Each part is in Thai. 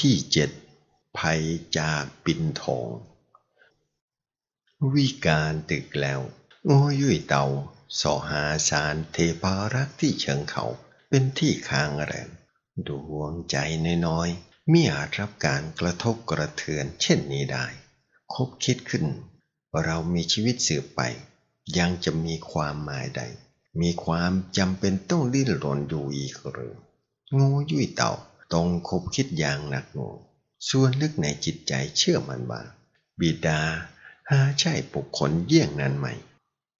ที่เจ็ดภัยจากปินทอง วิการตึกแล้วโง่ยุ่ยเตาสอหาสารเทพารักษ์ที่เชิงเขาเป็นที่ค้างแรมดวงใจน้อยๆมิอาจรับการกระทบกระเทือนเช่นนี้ได้ คบคิดขึ้น เรามีชีวิตสืบไป ยังจะมีความหมายใด มีความจำเป็นต้องดิ้นรนอยู่อีกหรืองูยุ่ยเต่า ต้องคบคิดอย่างหนักหน่วงส่วนลึกในจิตใจเชื่อมันว่า บิดาหาใช่บุคคลเยี่ยงนั้นไหม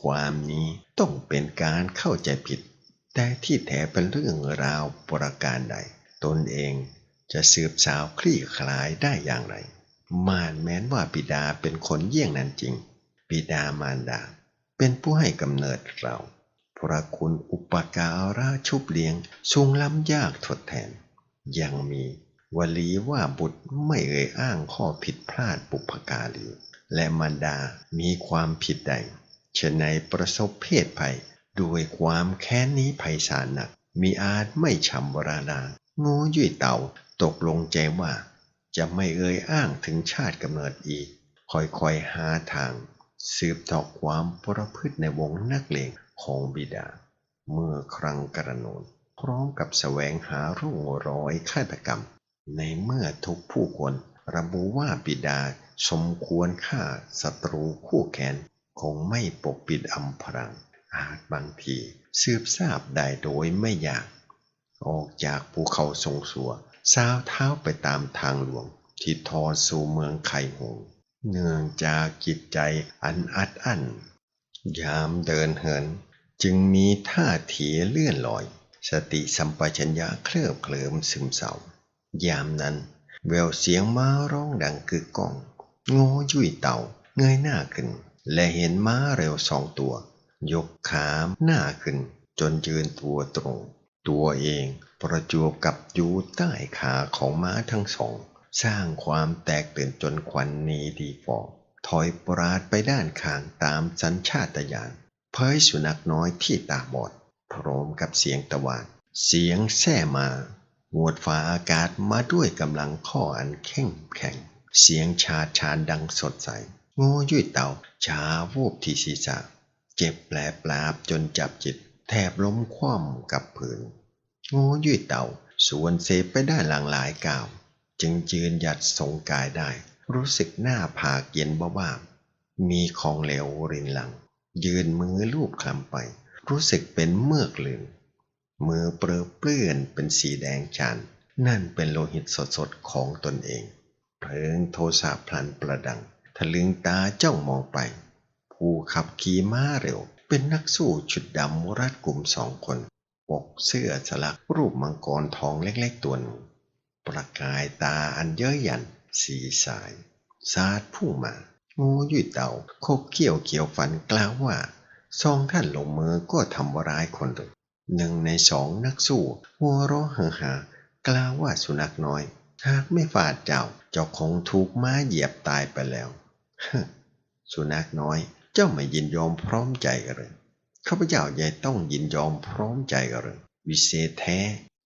ความนี้ต้องเป็นการเข้าใจผิด แต่ที่แท้เป็นเรื่องราวประการใด ตนเองจะสืบสาวคลี่คลายได้อย่างไร มานแม้นว่าบิดาเป็นคนเยี่ยงนั้นจริง บิดามารดา เป็นผู้ให้กำเนิดเราพระคุณอุปการะชุบเลี้ยงทรงล้ำยากทดแทน ยังมีวลีว่าบุตรไม่เอ่ยอ้างข้อผิดพลาดปุพการี และมารดามีความผิดใดเช่นในประสบเพศภัย ด้วยความแค้นนี้ภัยสารหนัก มีอาจไม่ชำวราดางูยุ่ยเต่าตกลงใจว่า จะไม่เอ่ยอ้างถึงชาติกำเนิดอีก ค่อยๆหาทาง สืบต่อความประพฤติในวงนักเลงของบิดา เมื่อครั้งกระโนน พร้อมกับแสวงหาร่องรอยฆาตกรรม ในเมื่อทุกผู้คนระบุว่าบิดาสมควรฆ่าศัตรูคู่แค้นคงไม่ปกปิดอำพรางอาจบางทีสืบทราบได้โดยไม่ยาก ออกจากภูเขาทรงสัวสาวเท้าไปตามทางหลวง ที่ทอสู่เมืองไข่หงเนื่องจากจิตใจอันอัดอั้นยามเดินเหิน จึงมีท่าทีเลื่อนลอย สติสัมปชัญญะเคลิบเคลิมซึมเศร้ายามนั้น แววเสียงม้าร้องดังกึกก้องโง่ยุ่ยเต่าเงยหน้าขึ้น และเห็นม้าเร็วสองตัว ยกขามหน้าขึ้น จนยืนตัวตรง ตัวเองประจวบกับอยู่ใต้ขาของม้าทั้งสอง สร้างความแตกตื่นจนควันนีดีฟอถอยปราดไปด้านข้างตามสัญชาตญาณเผยสุนัขน้อยที่ตาบอด พร้อมกับเสียงตะวานเสียงแส่มาหวดฝาอากาศมาด้วยกำลังข้ออันเข้งแข็ง เสียงชาชานดังสดใสง่ยุ่ยเต่าชาวูบที่ศีรษะ เจ็บแผลปลาบจนจับจิต แทบล้มคว่ำกับผืนง่ยุ่ยเต่าสวนเซไปได้หลังหลายก้าว จึงยืนหยัดทรงกายได้ รู้สึกหน้าผากเย็นบ้าๆมีของเหลวรินหลัง ยืนมือลูบคลำไป รู้สึกเป็นเมือกเหลืนมือเปรอะเปื้อนเป็นสีแดงจันนั่นเป็นโลหิตสดๆของตนเอง เพลิงโทสะพลันประดังทะลึงตาเจ้องมองไป ผู้ขับขี่ม้าเร็ว เป็นนักสู้ชุดดำรัดกลุ่มสองคนปกเสื้อสลักรูปมังกรทองเล็กๆตัวหนึ่งประกายตาอันเย้ยหยัน สีสายซาดพุ่งมา งูยุ่ยเต่าคบเขี้ยวเขียวฟันกล่าวว่า ซองท่านลงมือก็ทำร้ายคนหนึ่งหนึ่งในสองนักสู้หัวเราะเฮฮากล่าวว่าสุนัขน้อย หากไม่ฟาดเจ้าเจ้าคงถูกม้าเหยียบตายไปแล้วสุนัขน้อย เจ้าไม่ยินยอมพร้อมใจกันเลยข้าพเจ้าใหญ่ต้องยินยอมพร้อมใจกันเลยวิเศษแท้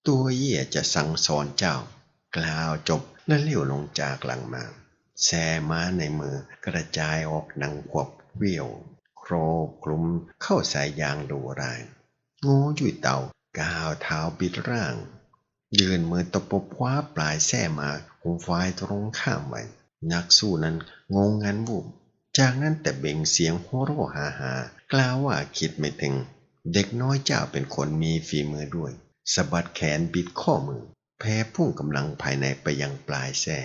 ตัวเยี่ยจะสั่งสอนเจ้า กล่าวจบและเลี้ยวลงจากหลังมาแซม้าในมือกระจายออกหนังขวบเวียว โครกลุ่มเข้าสายยางดูรายงูยุ่ยเต่าก้าวเท้าบิดร่าง ยืนมือตะปบคว้าปลายแส้มาหุมฝ่ายตรงข้ามไว้นักสู้นั้นงงงันบุบจากนั้นแต่เบ่งเสียงโฮโรหาหากล่าวว่าคิดไม่ถึง เด็กน้อยเจ้าเป็นคนมีฝีมือด้วยสะบัดแขนบิดข้อมือ แพ้พุ่งกำลังภายในไปยังปลายแส้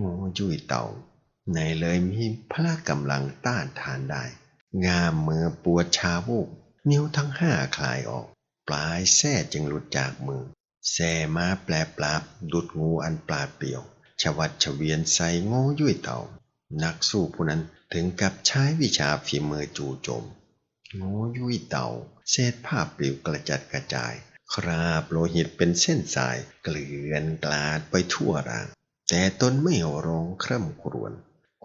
งูยุ่ยเต่าในเลยมีพละกำลังต้านทานได้ งามมือปวดชาวูบนิ้วทั้งห้าคลายออก ปลายแส้จึงหลุดจากมือ แส่มาแปลปราบดุดงูอันปลาเปลี่ยว ชวัดเฉวียนใส่โง่ยุ่ยเต่า นักสู้ผู้นั้นถึงกับใช้วิชาฝีมือจู่โจมโง่ยุ่ยเต่า เศษผ้าปลิวกระจัดกระจาย คราบโลหิตเป็นเส้นสายเกลื่อนกลาดไปทั่วร่าง แต่ตนไม่ร้องคร่ำครวญ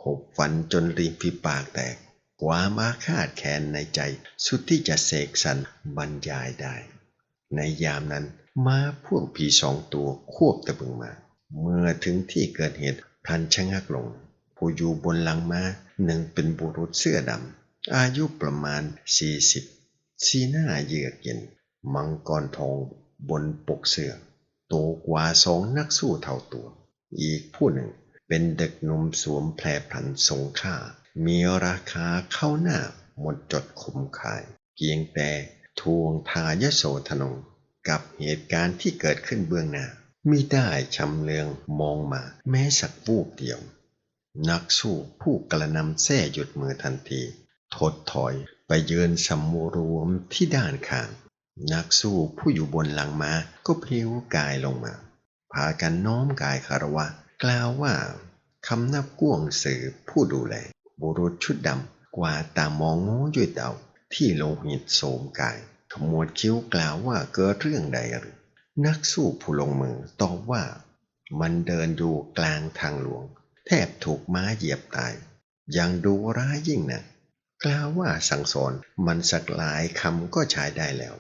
ขบฟันจนริมฝีปากแตก ความอาฆาตแค้นในใจสุดที่จะเสกสรรบรรยายได้ ในยามนั้นมาพวกผีสองตัวควบตะบึงมา เมื่อถึงที่เกิดเหตุพลันชะงักลง ผู้อยู่บนหลังม้าหนึ่งเป็นบุรุษเสื้อดำ อายุประมาณ 40 สีหน้าเยือกเย็น มังกรทองบนปกเสื้อโตกว่าสองนักสู้เท่าตัว อีกผู้หนึ่งเป็นเด็กหนุ่มสวมแพรพันทรงค่า มีราคาเข้าหน้าหมดจดคมขาย เพียงแต่ทวงทายโสธนงกับเหตุการณ์ที่เกิดขึ้นเบื้องหน้ามิได้ชำเลืองมองมาแม้สักวูบเดียว นักสู้ผู้กระนำแส้หยุดมือทันทีถดถอยไปยืนสำรวมที่ด้านข้าง นักสู้ผู้อยู่บนหลังม้าก็เพลวกายลงมา พากันน้อมกายคารวะ กล่าวว่าคำนับก้วงสือผู้ดูแล บุรุษชุดดำกว่าตามองโง่ด้วยเตาที่โลหิตโสมกายขมวดคิ้วกล่าวว่าเกิดเรื่องใดหรือนักสู้ผู้ลงมือตอบว่า มันเดินอยู่กลางทางหลวง แทบถูกม้าเหยียบตาย ยังดูร้ายยิ่งนะกล่าวว่าสั่งสอนมันสักหลายคำก็ใช้ได้แล้ว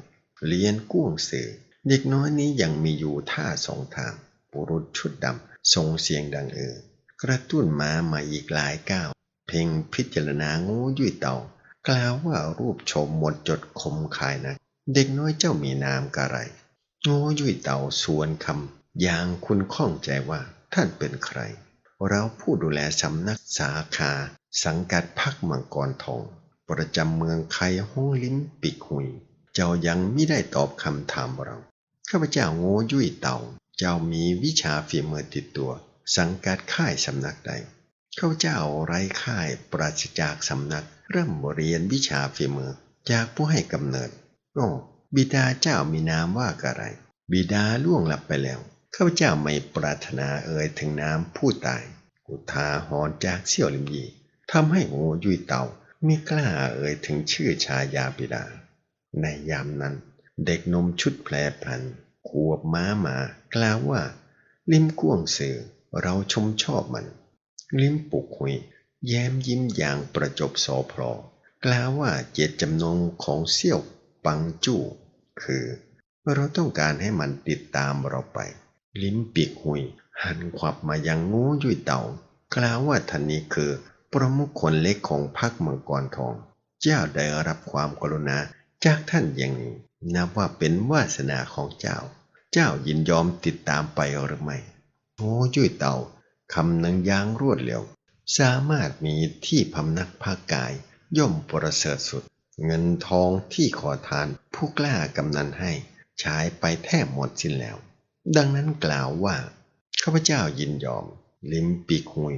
เรียนก้งสื่อเด็กน้อยนี้ยังมีอยู่ท่าสองทางบุรุษชุดดำส่งเสียงดังเออกระตุ้นม้ามาอีกหลายก้าว เพ่งพิจารณางูยุ่ยเต่ากล่าวว่ารูปโฉมหมดจดคมคายนะเด็กน้อยเจ้ามีนามกะไรงูยุ่ยเต่าสวนคำอย่างคุณข้องใจว่าท่านเป็นใคร เราผู้ดูแลสำนักสาขา สังกัดพักมังกรทอง ประจำเมืองไคห้องลิ้มปิกหุย เจ้ายังไม่ได้ตอบคำถามเราข้าพเจ้าโง่ยุ่ยเต่า เจ้ามีวิชาฝีมือติดตัว สังกัดค่ายสำนักใด ข้าเจ้าไร้ค่ายปราศจากสำนักเริ่มเรียนวิชาฝีมือ จากผู้ให้กำเนิด โอ้บิดาเจ้ามีนามว่าอะไร บิดาล่วงลับไปแล้วข้าเจ้าไม่ปรารถนาเอ่ยถึงนามผู้ตายอุทาหรณ์จากเสี่ยวลิมยีทำให้โง่ยุยเต่าไม่กล้าเอ่ยถึงชื่อชายาบิดา ในยามนั้น เด็กนมชุดแพรพันขวบม้ามากล่าวว่า ลิมก้วงเสือเราชมชอบมัน ลิ้มปุกหุยแย้มยิ้มอย่างประจบโสพลกล่าวว่าเจตจำนงของเสี่ยวปังจู้คือ เราต้องการให้มันติดตามเราไป ลิ้มปีกหุย หันขวับมายังงูยุยเต่ากล่าวว่าท่านนี้คือ ประมุขคนเล็กของพรรคมังกรทอง เจ้าได้รับความกรุณาจากท่านอย่างนี้นับว่าเป็นวาสนาของเจ้า เจ้ายินยอมติดตามไปหรือไม่โอ้ยุยเต่า คำนังยางรวดเร็ว สามารถมีที่พำนักภาคกาย ย่อมประเสริฐสุด เงินทองที่ขอทานผู้กล้ากำนันให้ใช้ไปแทบหมดสิ้นแล้ว ดังนั้นกล่าวว่าข้าพเจ้ายินยอม ลิมปีกหุย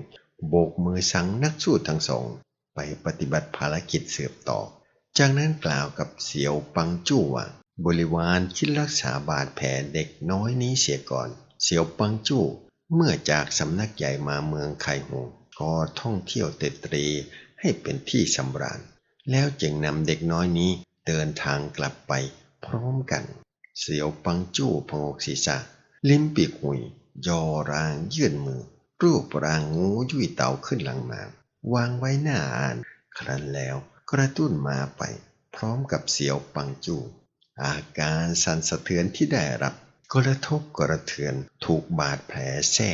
โบกมือสั่งนักสู้ทั้งสอง ไปปฏิบัติภารกิจเสืบต่อ จากนั้นกล่าวกับเสียวปังจู้ว่าบริวารคิดรักษาบาดแผลเด็กน้อยนี้เสียก่อน เสียวปังจู้ เมื่อจากสำนักใหญ่มาเมืองไคหงก็ท่องเที่ยวเตตรีให้เป็นที่สำราญ แล้วจึงนำเด็กน้อยนี้เดินทางกลับไปพร้อมกัน เสียวปังจู้พงกศีรษะ ลิมปีกหุยยอร่างยื่นมือ รูปรางงูยุ่ยเต่าขึ้นหลังมาวางไว้หน้าอ่าน ครั้นแล้วกระตุ้นมาไป พร้อมกับเสียวปังจูอาการสั่นสะเทือนที่ได้รับ กระทบกระเทือนถูกบาดแผลแส่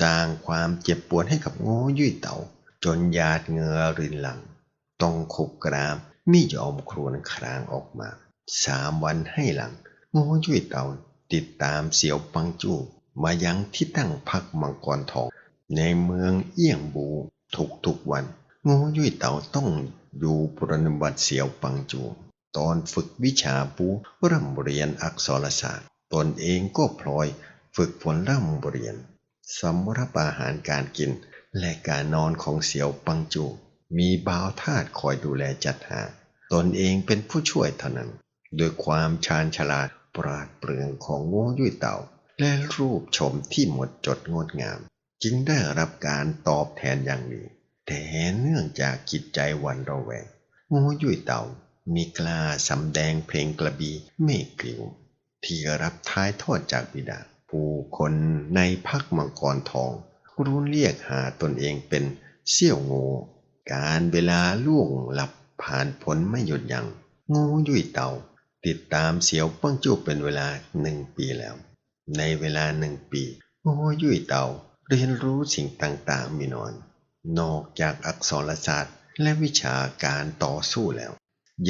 สร้างความเจ็บปวดให้กับโง่ยุ่ยเต่า จนหยาดเหงื่อรินหลัง ต้องขุกกรามไม่ยอมครวญครางออกมาสามวันให้หลังโง่ยุ่ยเต่าติดตามเสียวปังจูมายังที่ตั้งพักมังกรทอง ในเมืองเอี้ยงบูทุกทุกๆวันโง่ยุ่ยเต่าต้องอยู่ปรนบัติเสียวปังจู ตอนฝึกวิชาปูร่ำเรียนอักษรศาสตร์ ตนเองก็พลอยฝึกฝนร่ำเรียนสำรับอาหารการกินและการนอนของเสี่ยวปังจู มีบ่าวทาสคอยดูแลจัดหา ตนเองเป็นผู้ช่วยเท่านั้นด้วยความชาญฉลาดปราดเปรื่องของโง่ยุ่ยเต่า และรูปชมที่หมดจดงดงาม จึงได้รับการตอบแทนอย่างดีแต่เนื่องจากจิตใจวันระแวงโง่ยุ่ยเต่ามีกล้าสำแดงเพลงกระบีเมฆกลิว ที่รับท้ายทอดจากบิดา ผู้คนในพักมังกรทองรู้เรียกหาตนเองเป็นเสี่ยวโง่การเวลาล่วงหลับผ่านพ้นไม่หยุดยัง้งโง่ยุ่ยเต่าติดตามเสียวปังจูเป็นเวลาหนึ่งปีแล้ว ในเวลาหนึ่งปีโง่ยุ่ยเต่าเรียนรู้สิ่งต่างๆมีนอยนอกจากอักษรศาสตร์และวิชาการต่อสู้แล้ว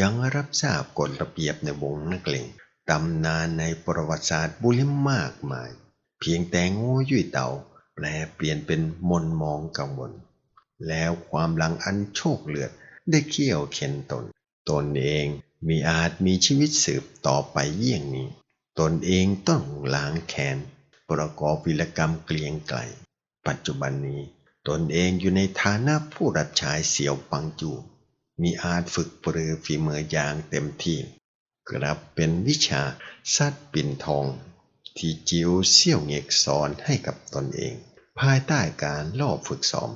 ยังรับทราบกฎระเบียบในวงนักเลง ตำนานในประวัติศาสตร์บุริมมากมาย เพียงแต่โง่ยุ่ยเต่า แปลเปลี่ยนเป็นมนมองกังวล แล้วความหลังอันโชคเลือดได้เคี่ยวเข็นตน ตนเองมีอาจมีชีวิตสืบต่อไปเยี่ยงนี้ ตนเองต้องล้างแค้นประกอบวิรกรรมเกลียงไกล ปัจจุบันนี้ ตนเองอยู่ในฐานะผู้รับใช้เสียวปังจู มีอาจฝึกปรือฝีมืออย่างเต็มที่ กลับเป็นวิชาซัดปิ่นทอง ที่จิวเสี่ยวเงกสอนให้กับตนเอง ภายใต้การลอบฝึกซ้อม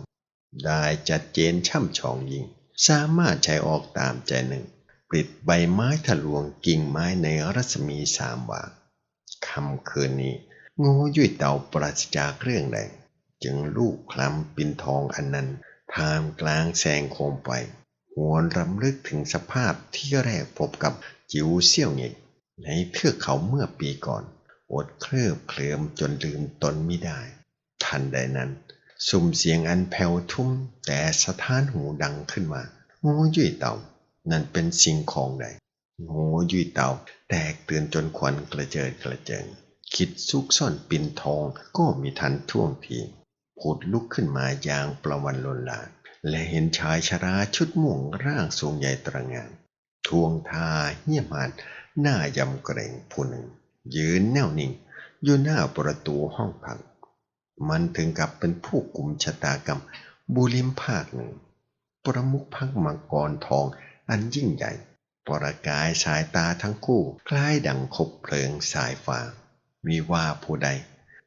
ได้จัดเจนช่ำชองยิง สามารถใช้ออกตามใจหนึ่งปลิดใบไม้ทะลวงกิ่งไม้ในรัศมีสามวาคำคืนนี้งูยุ่ยเต่าปราศจากเรื่องใดจึงลูกคลำปินทองอันนั้นท่ามกลางแสงโคมไฟหวนรำลึกถึงสภาพที่แรกพบกับ จิวเซี่ยวเหงกในเทือกเขาเมื่อปีก่อน อดเคลิบเคลิมจนลืมตนไม่ได้ ทันใดนั้น สุ่มเสียงอันแผ่วทุ้มแต่สะท้านหูดังขึ้นมางูยุ่ยเต่า นั่นเป็นสิ่งของใดงูยุ่ยเต่า แตกตื่นจนควันกระเจิดกระเจิง คิดซุกซ่อนปิ่นทองก็มีทันท่วงทีผุดลุกขึ้นมาอย่างประวันลนลานและเห็นชายชราชุดม่วงร่างสูงใหญ่ตระงาน ทวงทาเหี้ยมานหน้ายำเกรงผู้หนึ่ง ยืนแน่วนิ่ง อยู่หน้าประตูห้องพักมันถึงกับเป็นผู้กลุ่มชะตากรรมบุริมภาคหนึ่ง ประมุขพักมังกรทองอันยิ่งใหญ่ ประกายสายตาทั้งคู่ คล้ายดังคบเพลิงสายฟ้ามีว่าผู้ใด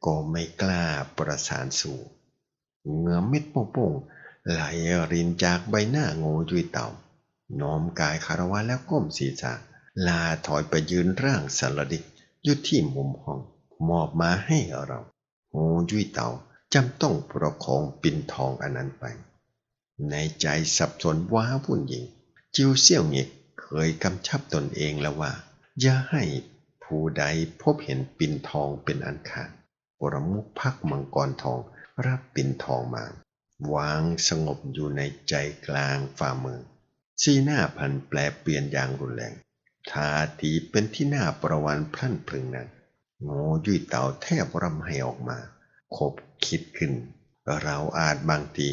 ก็ไม่กล้าประสานสู่ เงือม็ดโป่งๆไหลรินจากใบหน้าโง่ยุยเต่า น้อมกายคารวะแล้วก้มศีรษะ ลาถอยไปยืนร่างสารดิกอยู่ที่มุมห้อง มอบมาให้เราโง่ยุยเต่าจำต้องประคองปิ่นทองอันนั้นไป ในใจสับสนว้าวุ่นยิง จิวเซี่ยวเงกเคยกำชับตนเองแล้วว่า อย่าให้ผู้ใดพบเห็นปิ่นทองเป็นอันขาดประมุขพักมังกรทองรับปิ่นทองมา วางสงบอยู่ในใจกลางฝ่ามือ สีหน้าพันแปลเปลี่ยนอย่างรุนแรงท่าทีเป็นที่น่าประวันพลั่นพรึงนั้นโง่ยุ่ยเต่าแทบรำให้ออกมาคบคิดขึ้น เราอาจบางที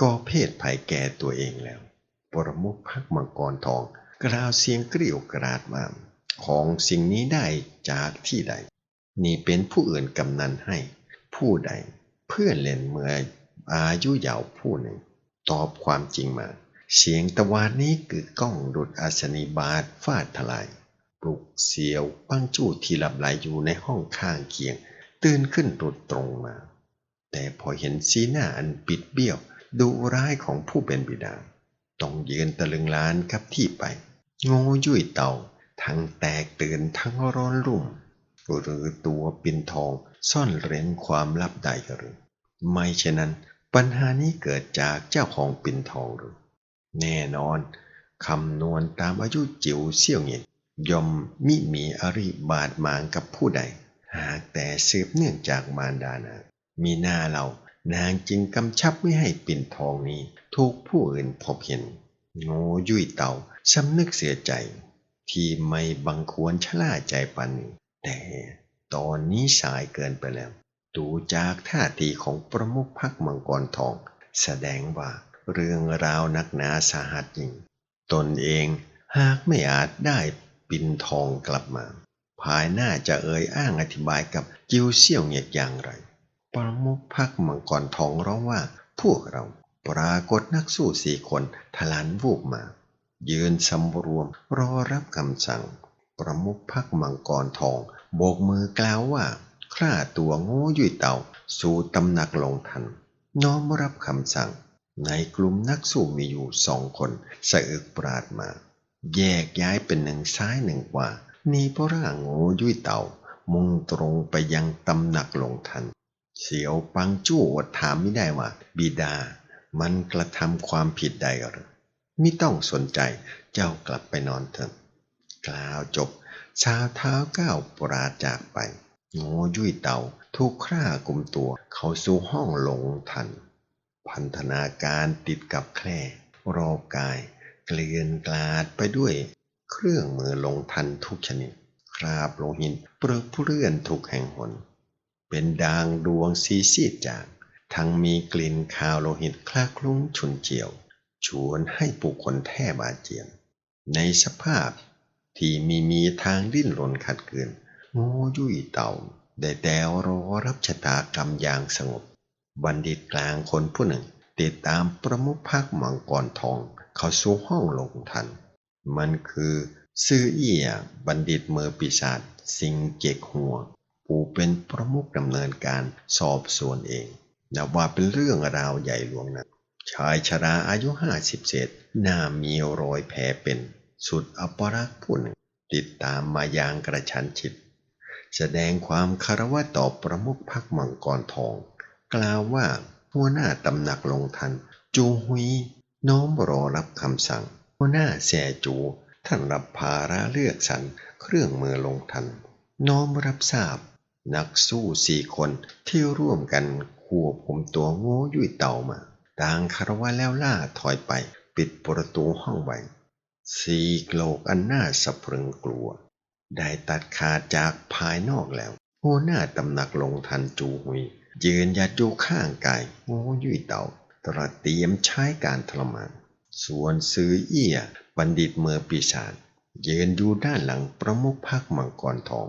ก็เพศภัยแก่ตัวเองแล้ว ปรมุขพักมังกรทอง กล่าวเสียงกริ้วกราดมาของสิ่งนี้ได้จากที่ใด นี่เป็นผู้อื่นกำนันให้ ผู้ใด เพื่อนเล่นเมื่ออายุยาวผู้หนึ่ง ตอบความจริงมา เสียงตะวานนี้กึกก้องดุดอาสนีบาทฟาดทลาย ปลุกเสียวปังจู้ที่หลับไหลอยู่ในห้องข้างเคียง ตื่นขึ้นรุดตรงมา แต่พอเห็นสีหน้าอันปิดเบี้ยว ดูร้ายของผู้เป็นบิดา ต้องยืนตะลึงล้านกับที่ไป โง่ยุ่ยเต่า ทั้งแตกตื่นทั้งร้อนรุ่มหรือตัวปินทองซ่อนเร้นความลับใดหรือ ไม่เช่นนั้น ปัญหานี้เกิดจากเจ้าของปินทองหรือ แน่นอนคำนวณตามอายุจิ๋วเสี่ยวเหงียนย่อมมิมีอริบาดหมางกับผู้ใด หากแต่สืบเนื่องจากมารดานามีหน้าเรานางจึงกำชับไม่ให้ปิ่นทองนี้ถูกผู้อื่นพบเห็น โง่ยุ่ยเต่าสำนึกเสียใจ ที่ไม่บังควรชะล่าใจปันนี้แต่ตอนนี้สายเกินไปแล้ว ดูจากท่าทีของประมุขพักมังกรทอง แสดงว่า เรื่องราวนักหนาสาหัสยิ่ง ตนเองหากไม่อาจได้ปินทองกลับมา ภายหน้าจะเอ่ยอ้างอธิบายกับจิวเซี่ยวเงียกอย่างไร ประมุขพักมังกรทองร้องว่า พวกเราปรากฏนักสู้สี่คนทลานวูบมา ยืนสำรวมรอรับคำสั่ง ประมุขพักมังกรทอง โบกมือกล่าวว่าคร่าตัวโง่ยุ่ยเต่า สู่ตำหนักลงทัน น้อมรับคำสั่ง ในกลุ่มนักสู้มีอยู่สองคนสะอึกปราดมา แยกย้ายเป็นหนึ่งซ้ายหนึ่งขวานีพราะร่างโง่ยุ่ยเต่า มุ่งตรงไปยังตำหนักหลงทัน เสียวปังจู้อดถามไม่ได้ว่า บิดา มันกระทำความผิดใดหรือไม่ต้องสนใจเจ้ากลับไปนอนเถอะกล่าวจบชาวเท้าก้าวปราดจากไปโง่ยุ่ยเต่าถูกฆ่ากลุ่มตัว เข้าสู่ห้องหลงทัน พันธนาการติดกับแคร่รอบกาย เกลื่อนกลาดไปด้วยเครื่องมือลงทันทุกชนิด คราบโลหินเปรอะเปื้อนทุกแห่งหน เป็นดางดวงซีซีดจาง ทั้งมีกลิ่นคาวโลหิตคลาคลุ้งฉุนเฉียว ชวนให้ผู้คนแทบอาเจียน ในสภาพที่มีมีทางดิ้นรนขัดเกินโง่ยุ่ยเต่าได้แต่รอรับชะตากรรมอย่างสงบ บัณฑิตกลางคนผู้หนึ่ง ติดตามประมุขพักมังกรทอง เข้าสู่ห้องลงทัน มันคือซื่อเอี่ยบัณฑิตเมอปีศาจสิงเจกหัวผู้เป็นประมุขดำเนินการสอบสวนเองนับว่าเป็นเรื่องราวใหญ่หลวงนะชายชราอายุห้าสิบเศษหน้ามีรอยแผลเป็น สุดอัปรักษ์ผู้หนึ่ง ติดตามมาอย่างกระชั้นชิด แสดงความคารวะต่อประมุขพักมังกรทอง กล่าวว่าหัวหน้าตำหนักลงทัน จูฮุย น้อมรอรับคำสั่ง หัวหน้าแสจู ท่านรับภาระเลือกสรรเครื่องมือลงทัน น้อมรับทราบ นักสู้สี่คนที่ร่วมกันควบคุมตัวโง่ยุ่ยเต่ามาต่างคารวะแล้วล่าถอยไป ปิดประตูห้องไว้สีโกลกอันน่าสะพรึงกลัว ได้ตัดขาดจากภายนอกแล้ว หัวหน้าตำหนักลงทันจูหุย ยืนหยัดอยู่ข้างกายง่ยุ่ยเต่าตระเตรียมใช้การทรมาน ส่วนซื้อเอี้ยบัณฑิตเมือปีศาจยืนอยู่ด้านหลังประมุขพักมังกรทอง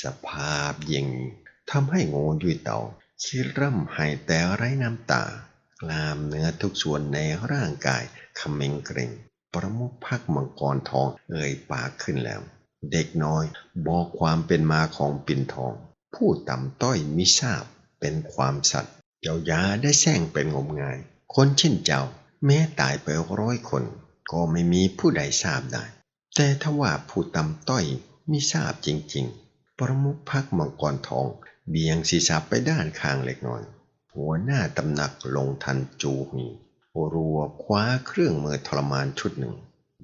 สภาพย่างนี้ทำให้โง่ยุ่ยเต่าคิดร่ำไห้แต่ไร้น้ำตากล้ามเนื้อทุกส่วนในร่างกายขม็งเกรงประมุขพักมังกรทองเอ่ยปากขึ้นแล้ว เด็กน้อยบอกความเป็นมาของปิ่นทอง ผู้ต่ำต้อยมิทราบ เป็นความสัตย์เจ้ายาได้แซงเป็นงมงาย คนเช่นเจ้า แม้ตายไปร้อยคน ก็ไม่มีผู้ใดทราบได้ แต่ถ้าว่าผู้ต่ำต้อยมิทราบจริง ๆ ประมุขพักมังกรทอง เบี่ยงศีรษะไปด้านข้างเล็กน้อย หัวหน้าตำหนักลงทันจูฮีรัวคว้าเครื่องมือทรมานชุดหนึ่ง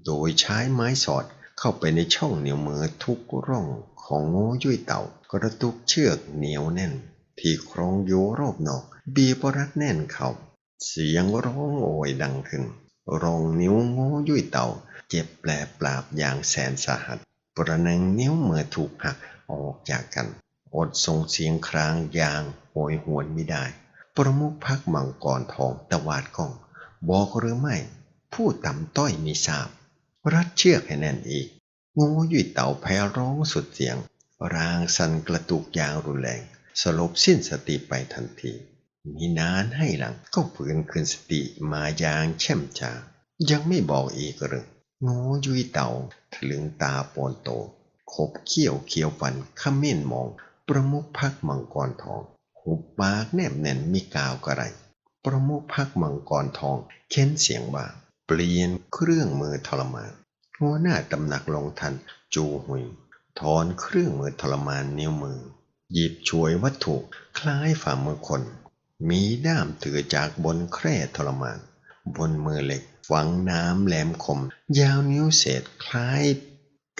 โดยใช้ไม้สอดเข้าไปในช่องเหนิ้วมือทุกร่องของโง่ยุ่ยเต่ากระตุกเชือกเหนียวแน่น ที่ครองโยรอบนอก บีบรัดแน่นเขา เสียงร้องโอยดังขึ้นรองนิ้วง่ยุ่ยเต่า เจ็บแปลปราบอย่างแสนสาหัส ประนังนิ้วมือถูกหักออกจากกัน อดส่งเสียงครางอย่างโหยหวนไม่ได้ ประมุขพักมังกรทองตะวาดกล้อง บอกหรือไม่ ผู้ต่ำต้อยมีทราบ รัดเชือกให้แน่นอีกงูยุ่ยเต่าแพ้ร้องสุดเสียงร่างสั่นกระตุกยางรุนแรง สลบสิ้นสติไปทันที มีนานให้หลังก็ฟื้นคืนสติมาอย่างแช่มชา ยังไม่บอกอีกหรืองูยุยเต่าถลึงตาปนโต ขบเขี้ยวเขียวฟันขมิ้นมอง ประมุขพักมังกรทอง หุบปากแนบแน่นมีกาวกระไร ประมุขพักมังกรทอง เค้นเสียงว่าเปลี่ยนเครื่องมือทรมานหัวหน้าตำหนักลงทันจูหุยถอนเครื่องมือทรมานนิ้วมือ หยิบช่วยวัตถุคล้ายฝ่ามือคน มีด้ามถือจากบนแคร่ทรมาน บนมือเหล็กฝังน้ำแหลมคม ยาวนิ้วเศษคล้าย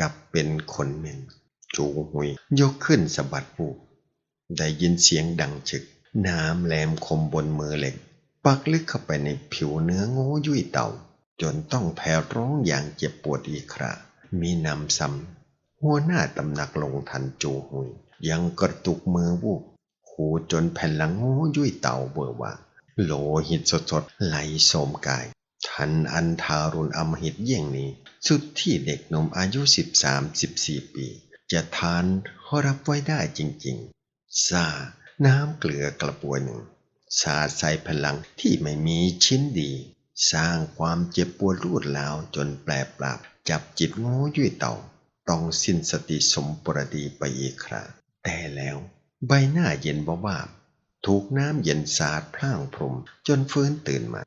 กับเป็นคนเมนจูหุยยกขึ้นสะบัดปูได้ยินเสียงดังฉึก น้ำแหลมคมบนมือเหล็ก ปักลึกเข้าไปในผิวเนื้อโง่ยุ่ยเต่า จนต้องแผ่ร้องอย่างเจ็บปวดอีกครามีนำซ้ำหัวหน้าตำหนักลงทันจูหุย ยังกระตุกมือวูบหูจนแผ่นหลังโง่ยุ่ยเต่าเบื่อว่า โลหิตสดๆ ไหลโสมกาย ทันอันทารุณอมหิตเยี่ยงนี้ สุดที่เด็กหนมอายุสิบสามสิบสี่ปี จะทานรับไว้ได้จริงๆซาน้ำเกลือกระปวยหนึ่งสาดใส่พลังที่ไม่มีชิ้นดี สร้างความเจ็บปวดรวดร้าวจนแปรปราบจับจิตง่ยุ่ยเต่า ต้องสิ้นสติสมประดีไปอีกครา แต่แล้วใบหน้าเย็นบวาบถูกน้ำเย็นสาดพร่างพรมจนฟื้นตื่นมา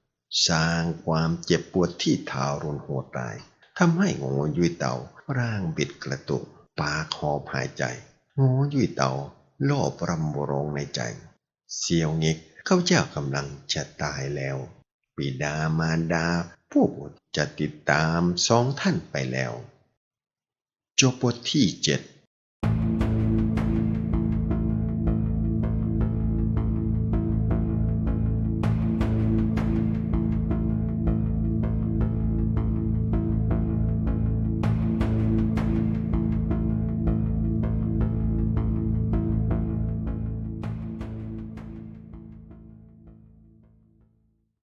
สร้างความเจ็บปวดที่ทารุณโหดร้ายทำให้โง่ยุ่ยเต่าร่างบิดกระตุก ปากหอบหายใจโง่ยุ่ยเต่าโลบรำร้องในใจ เสียวงิกเขาเจ้ากำลังจะตายแล้ว ปิดามารดาผู้บุตรจะติดตามสองท่านไปแล้ว จบบทที่เจ็ด